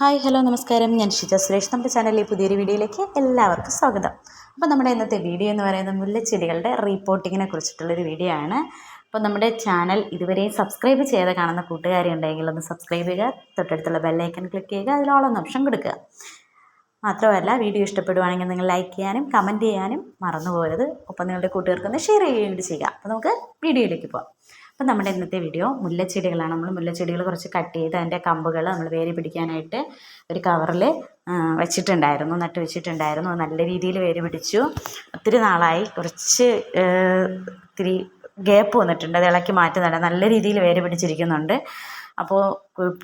Hi hello നമസ്കാരം. ഞാൻ ഷിജ സുരേഷ്. നമ്മുടെ ചാനലിലെ പുതിയൊരു വീഡിയോയിലേക്ക് എല്ലാവർക്കും സ്വാഗതം. അപ്പോൾ നമ്മുടെ ഇന്നത്തെ വീഡിയോ എന്ന് പറയുന്നത് മുല്ലച്ചെടികളുടെ റീപ്പോർട്ടിങ്ങിനെ കുറിച്ചിട്ടുള്ളൊരു വീഡിയോ ആണ്. അപ്പോൾ നമ്മുടെ ചാനൽ ഇതുവരെയും സബ്സ്ക്രൈബ് ചെയ്ത് കാണുന്ന കൂട്ടുകാരുണ്ടെങ്കിൽ ഒന്ന് സബ്സ്ക്രൈബ് ചെയ്യുക തൊട്ടടുത്തുള്ള ബെല്ലൈക്കൺ ക്ലിക്ക് ചെയ്യുക അതിലോളം ഓപ്ഷൻ കൊടുക്കുക. മാത്രമല്ല വീഡിയോ ഇഷ്ടപ്പെടുവാണെങ്കിൽ നിങ്ങൾ ലൈക്ക് ചെയ്യാനും കമന്റ് ചെയ്യാനും മറന്നു പോകരുത് ഒപ്പം നിങ്ങളുടെ കൂട്ടുകാർക്കൊന്ന് ഷെയർ ചെയ്യുകയും ചെയ്യുക. അപ്പോൾ നമുക്ക് വീഡിയോയിലേക്ക് പോകാം അപ്പം നമ്മുടെ ഇന്നത്തെ വീഡിയോ മുല്ലച്ചെടികളാണ്. നമ്മൾ മുല്ലച്ചെടികൾ കുറച്ച് കട്ട് ചെയ്ത് അതിന്റെ കമ്പുകൾ നമ്മൾ വേര് പിടിക്കാനായിട്ട് ഒരു കവറിൽ വെച്ചിട്ടുണ്ടായിരുന്നു നട്ട് വെച്ചിട്ടുണ്ടായിരുന്നു. നല്ല രീതിയിൽ വേര് പിടിച്ചു. ഒത്തിരി നാളായി. കുറച്ച് ഇത്തിരി ഗ്യാപ്പ് വന്നിട്ടുണ്ട്. അത് ഇളക്കി മാറ്റുന്നുണ്ട് നല്ല രീതിയിൽ വേര് പിടിച്ചിരിക്കുന്നുണ്ട്. അപ്പോൾ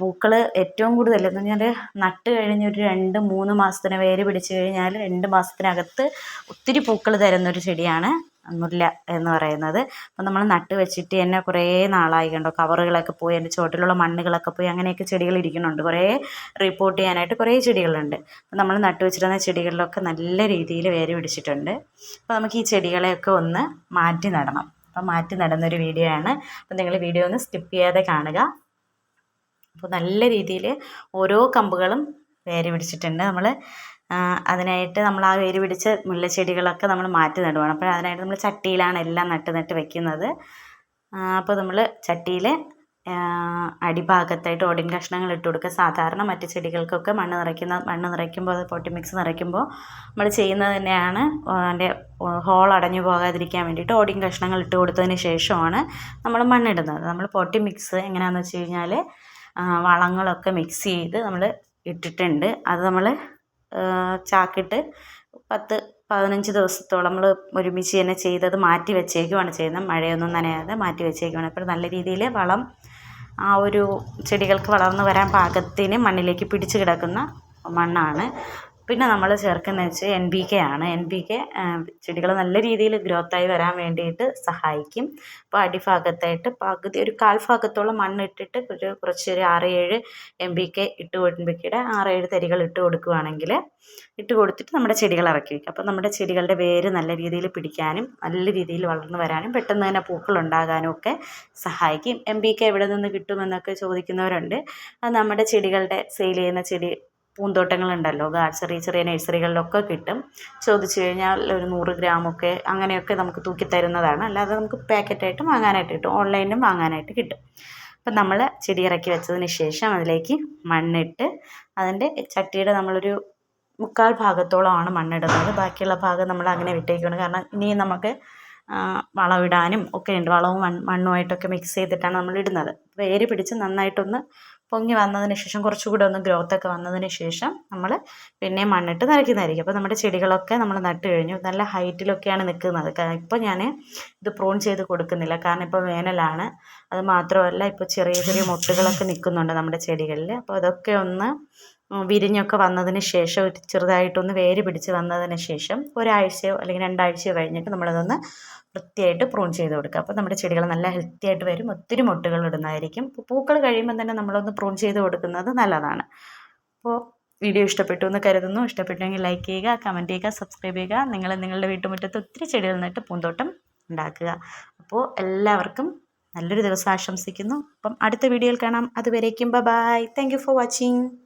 പൂക്കൾ ഏറ്റവും കൂടുതൽ എന്ന് പറഞ്ഞാൽ നട്ട് കഴിഞ്ഞൊരു രണ്ട് മൂന്ന് മാസത്തിന് വേര് പിടിച്ച് കഴിഞ്ഞാൽ രണ്ട് മാസത്തിനകത്ത് ഒത്തിരി പൂക്കൾ തരുന്നൊരു ചെടിയാണ്. മുല്ല എന്ന് പറയുന്നത്. അപ്പം നമ്മൾ നട്ട് വെച്ചിട്ട് തന്നെ കുറേ നാളായി കണ്ടോ? കവറുകളൊക്കെ പോയി അതിന്റെ ചുവട്ടിലുള്ള മണ്ണുകളൊക്കെ പോയി അങ്ങനെയൊക്കെ ചെടികൾ ഇരിക്കുന്നുണ്ട്. കുറേ റിപ്പോർട്ട് ചെയ്യാനായിട്ട് കുറേ ചെടികളുണ്ട്. അപ്പം നമ്മൾ നട്ട് വെച്ചിരുന്ന ചെടികളിലൊക്കെ നല്ല രീതിയിൽ വേര് പിടിച്ചിട്ടുണ്ട്. അപ്പോൾ നമുക്ക് ഈ ചെടികളെയൊക്കെ ഒന്ന് മാറ്റി നടണം. അപ്പം മാറ്റി നടന്നൊരു വീഡിയോ ആണ്. അപ്പം നിങ്ങൾ വീഡിയോ ഒന്ന് സ്കിപ്പ് ചെയ്യാതെ കാണുക. അപ്പോൾ നല്ല രീതിയിൽ ഓരോ കമ്പുകളും വേര് പിടിച്ചിട്ടുണ്ട്. നമ്മൾ അതിനായിട്ട് നമ്മൾ ആ വേര് പിടിച്ച മുല്ലച്ചെടികളൊക്കെ നമ്മൾ മാറ്റി നടുവാണ്. അപ്പോൾ അതിനായിട്ട് നമ്മൾ ചട്ടിയിലാണ് എല്ലാം നട്ട് നട്ട് വെക്കുന്നത്. അപ്പോൾ നമ്മൾ ചട്ടിയിൽ അടിഭാഗത്തായിട്ട് ഓടിൻ കഷ്ണങ്ങൾ ഇട്ട് കൊടുക്കുക. സാധാരണ മറ്റു ചെടികൾക്കൊക്കെ മണ്ണ് നിറയ്ക്കുന്ന മണ്ണ് നിറയ്ക്കുമ്പോൾ അത് പൊട്ടി മിക്സ് നിറയ്ക്കുമ്പോൾ നമ്മൾ ചെയ്യുന്നത് തന്നെയാണ്. അതിന്റെ ഹോൾ അടഞ്ഞു പോകാതിരിക്കാൻ വേണ്ടിയിട്ട് ഓടിൻ കഷ്ണങ്ങൾ ഇട്ട് കൊടുത്തതിന് ശേഷമാണ് നമ്മൾ മണ്ണിടുന്നത്. നമ്മൾ പൊട്ടി മിക്സ് എങ്ങനെയാണെന്ന് വെച്ച് കഴിഞ്ഞാൽ വളങ്ങളൊക്കെ മിക്സ് ചെയ്ത് നമ്മൾ ഇട്ടിട്ടുണ്ട്. അത് നമ്മൾ ചാക്കിട്ട് പത്ത് പതിനഞ്ച് ദിവസത്തോളം നമ്മൾ ഒരുമിച്ച് തന്നെ ചെയ്തത് മാറ്റി വെച്ചേക്കുവാണ് ചെയ്യുന്നത്. മഴയൊന്നും നനയാതെ മാറ്റി വെച്ചേക്കുവാണ്. അപ്പോൾ നല്ല രീതിയിൽ വളം ആ ഒരു ചെടികൾക്ക് വളർന്നു വരാൻ പാകത്തിന് മണ്ണിലേക്ക് പിടിച്ച് കിടക്കുന്ന മണ്ണാണ്. പിന്നെ നമ്മൾ ചേർക്കുന്നത് വെച്ച് എൻ പി കെ ആണ്. എൻ പി കെ ചെടികൾ നല്ല രീതിയിൽ ഗ്രോത്തായി വരാൻ വേണ്ടിയിട്ട് സഹായിക്കും. അപ്പോൾ അടിഭാഗത്തായിട്ട് പകുതി ഒരു കാൽ ഭാഗത്തോളം മണ്ണിട്ടിട്ട് ഒരു കുറച്ച് ഒരു ആറ് ഏഴ് എം പി കെ ഇട്ട് എൻ ആറ് ഏഴ് തരികൾ ഇട്ട് കൊടുക്കുകയാണെങ്കിൽ ഇട്ട് കൊടുത്തിട്ട് നമ്മുടെ ചെടികൾ ഇറക്കി വയ്ക്കും അപ്പോൾ നമ്മുടെ ചെടികളുടെ വേര് നല്ല രീതിയിൽ പിടിക്കാനും നല്ല രീതിയിൽ വളർന്നു വരാനും പെട്ടെന്ന് തന്നെ പൂക്കൾ ഉണ്ടാകാനും ഒക്കെ സഹായിക്കും. എം പി കെ എവിടെ നിന്ന് കിട്ടുമെന്നൊക്കെ ചോദിക്കുന്നവരുണ്ട്. അത് നമ്മുടെ ചെടികളുടെ സെയിൽ ചെയ്യുന്ന ചെടി പൂന്തോട്ടങ്ങളുണ്ടല്ലോ. ചെറിയ ചെറിയ നഴ്സറികളിലൊക്കെ കിട്ടും. ചോദിച്ചു കഴിഞ്ഞാൽ ഒരു നൂറ് ഗ്രാമൊക്കെ അങ്ങനെയൊക്കെ നമുക്ക് തൂക്കി തരുന്നതാണ്. അല്ലാതെ നമുക്ക് പാക്കറ്റായിട്ട് വാങ്ങാനായിട്ട് കിട്ടും. ഓൺലൈനിലും വാങ്ങാനായിട്ട് കിട്ടും. അപ്പം നമ്മൾ ചെടി ഇറക്കി വെച്ചതിന് ശേഷം അതിലേക്ക് മണ്ണിട്ട് അതിന്റെ ചട്ടിയുടെ നമ്മളൊരു മുക്കാൽ ഭാഗത്തോളമാണ് മണ്ണിടുന്നത്. ബാക്കിയുള്ള ഭാഗം നമ്മൾ അങ്ങനെ വിട്ടേക്കുകയാണ്. കാരണം ഇനി നമുക്ക് വളമിടാനും ഒക്കെ ഉണ്ട്. വളവും മണ്ണുമായിട്ടൊക്കെ മിക്സ് ചെയ്തിട്ടാണ് നമ്മൾ ഇടുന്നത്. വേര് പിടിച്ച് നന്നായിട്ടൊന്ന് പൊങ്ങി വന്നതിന് ശേഷം കുറച്ചുകൂടെ ഒന്ന് ഗ്രോത്തൊക്കെ വന്നതിന് ശേഷം നമ്മൾ പിന്നെ മണ്ണിട്ട് നിറയ്ക്കുന്നതായിരിക്കും അപ്പോൾ നമ്മുടെ ചെടികളൊക്കെ നമ്മൾ നട്ട് കഴിഞ്ഞു. നല്ല ഹൈറ്റിലൊക്കെയാണ് നിൽക്കുന്നത് ഇപ്പോൾ ഞാൻ ഇത് പ്രൂൺ ചെയ്ത് കൊടുക്കുന്നില്ല. കാരണം ഇപ്പോൾ വേനലാണ്. അത് മാത്രമല്ല ഇപ്പോൾ ചെറിയ ചെറിയ മുട്ടുകളൊക്കെ നിൽക്കുന്നുണ്ട് നമ്മുടെ ചെടികളിൽ അപ്പോൾ അതൊക്കെ ഒന്ന് വിരിഞ്ഞൊക്കെ വന്നതിന് ശേഷം ഒരു ചെറുതായിട്ടൊന്ന് വേര് പിടിച്ച് വന്നതിന് ശേഷം ഒരാഴ്ചയോ അല്ലെങ്കിൽ രണ്ടാഴ്ചയോ കഴിഞ്ഞിട്ട് നമ്മളതൊന്ന് വൃത്തിയായിട്ട് പ്രൂൺ ചെയ്ത് കൊടുക്കുക. അപ്പോൾ നമ്മുടെ ചെടികൾ നല്ല ഹെൽത്തി ആയിട്ട് വരും. ഒത്തിരി മുട്ടുകൾ ഇടുന്നതായിരിക്കും. പൂക്കൾ കഴിയുമ്പോൾ തന്നെ നമ്മളൊന്ന് പ്രൂൺ ചെയ്ത് കൊടുക്കുന്നത് നല്ലതാണ്. അപ്പോൾ വീഡിയോ ഇഷ്ടപ്പെട്ടു എന്ന് കരുതുന്നു. ഇഷ്ടപ്പെട്ടെങ്കിൽ ലൈക്ക് ചെയ്യുക കമന്റ് ചെയ്യുക സബ്സ്ക്രൈബ് ചെയ്യുക. നിങ്ങൾ നിങ്ങളുടെ വീട്ടുമുറ്റത്ത് ഒത്തിരി ചെടികൾ നട്ട് പൂന്തോട്ടം ഉണ്ടാക്കുക. അപ്പോൾ എല്ലാവർക്കും നല്ലൊരു ദിവസം ആശംസിക്കുന്നു. അപ്പം അടുത്ത വീഡിയോയിൽ കാണാം. അതുവരേക്കും ബൈ താങ്ക് ഫോർ വാച്ചിങ്